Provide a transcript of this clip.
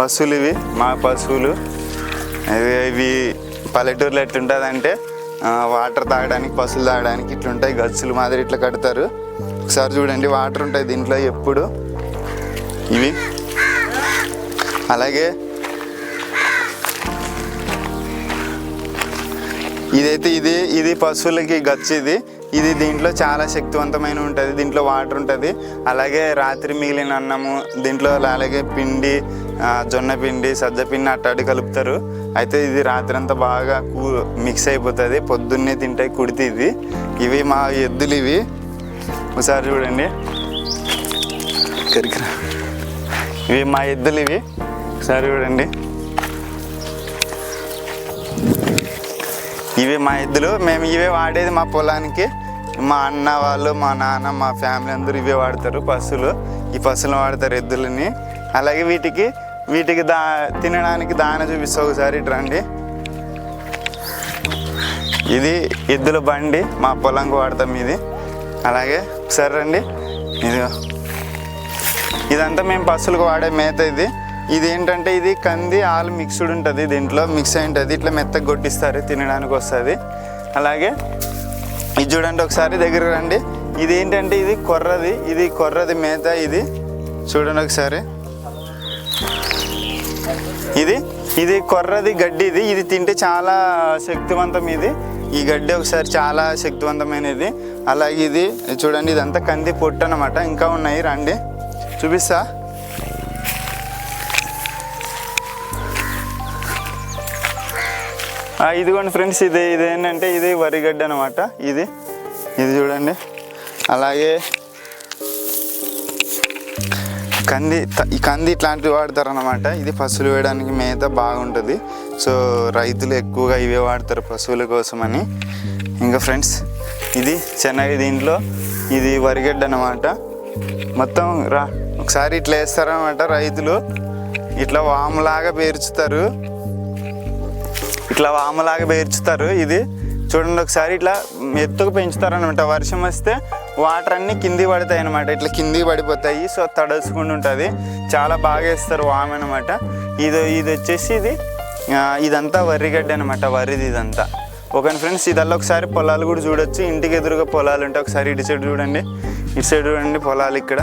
పశువులు ఇవి మా పశువులు. ఇవి ఇవి పల్లెటూరులో ఎట్లుంటుందంటే వాటర్ తాగడానికి పశువులు తాగడానికి ఇట్లుంటాయి గచ్చులు మాదిరి ఇట్లా కడతారు. ఒకసారి చూడండి వాటర్ ఉంటాయి దీంట్లో ఎప్పుడు. ఇవి. అలాగే ఇదైతే ఇది ఇది పశువులకి గచ్చు ఇది దీంట్లో చాలా శక్తివంతమైన ఉంటుంది. దీంట్లో వాటర్ ఉంటుంది. అలాగే రాత్రి మిగిలిన అన్నము దీంట్లో అలాగే పిండి జొన్న పిండి సజ్జ పిండి అట్టాడి కలుపుతారు. అయితే ఇది రాత్రి అంతా బాగా కూ మిక్స్ అయిపోతుంది. పొద్దున్నే తింటాయి కుడితే ఇది. ఇవి మా ఎద్దులు ఇవి. ఒకసారి చూడండి. కరికరా ఇవి మా ఎద్దులు ఇవి. ఒకసారి చూడండి. ఇవి మా ఎద్దులు మేము ఇవే వాడేది మా పొలానికి. మా అన్న వాళ్ళు మా నాన్న మా ఫ్యామిలీ అందరూ ఇవే వాడతారు పశువులు. ఈ పశువులు వాడతారు ఎద్దులని. అలాగే వీటికి వీటికి దా తినడానికి దాన చూపిస్తా ఒకసారి ఇటు రండి. ఇది ఎద్దుల బండి మా పొలంకి వాడతాం ఇది. అలాగే సరే రండి. ఇది ఇదంతా మేము పశువులకు వాడే మేత ఇది. ఇది ఏంటంటే ఇది కంది ఆలు మిక్స్డ్ ఉంటుంది దీంట్లో. మిక్స్ అయి ఉంటుంది ఇట్లా మెత్తగా కొట్టిస్తారు తినడానికి వస్తుంది. అలాగే ఇది చూడండి ఒకసారి దగ్గర రండి. ఇది ఏంటంటే ఇది కొర్రది. ఇది కొర్రది మేత ఇది. చూడండి ఒకసారి. ఇది ఇది కొర్రది గడ్డి ఇది. ఇది తింటే చాలా శక్తివంతం ఇది. ఈ గడ్డి ఒకసారి చాలా శక్తివంతమైనది. అలాగే ఇది చూడండి ఇదంతా కంది పొట్టు అనమాట ఇంకా ఉన్నాయి. రండి. చూపిస్తా. ఇదిగోండి ఫ్రెండ్స్ ఇది ఇది ఏంటంటే ఇది వరిగడ్డ అనమాట ఇది ఇది చూడండి. అలాగే కంది ఈ కంది ఇట్లాంటివి వాడతారనమాట ఇది పశువులు వేయడానికి మేత బాగుంటుంది. సో రైతులు ఎక్కువగా ఇవే వాడతారు పశువుల కోసమని. ఇంకా ఫ్రెండ్స్ ఇది చెన్నై దీంట్లో ఇది వరిగడ్డ అనమాట మొత్తం రా ఒకసారి ఇట్లా వేస్తారనమాట రైతులు. ఇట్లా వాములాగా పేర్చుతారు. ఇట్లా వామలాగా పేర్చుతారు ఇది. చూడండి ఒకసారి ఇట్లా ఎత్తుకు పెంచుతారు అనమాట వర్షం వస్తే వాటర్ అన్నీ కింది పడతాయి అనమాట ఇట్లా కింది పడిపోతాయి. సో తడసుకుండా ఉంటుంది. చాలా బాగా వేస్తారు వామ అనమాట ఇది ఇది వచ్చేసి ఇది ఇదంతా వరిగడ్డ అనమాట వరిది ఇదంతా. Okay friends? ఇదల్లా ఒకసారి పొలాలు కూడా చూడొచ్చు. ఇంటికి ఎదురుగా పొలాలు ఉంటాయి. ఒకసారి ఇటు సైడ్ చూడండి. ఇటు సైడ్ చూడండి పొలాలు ఇక్కడ.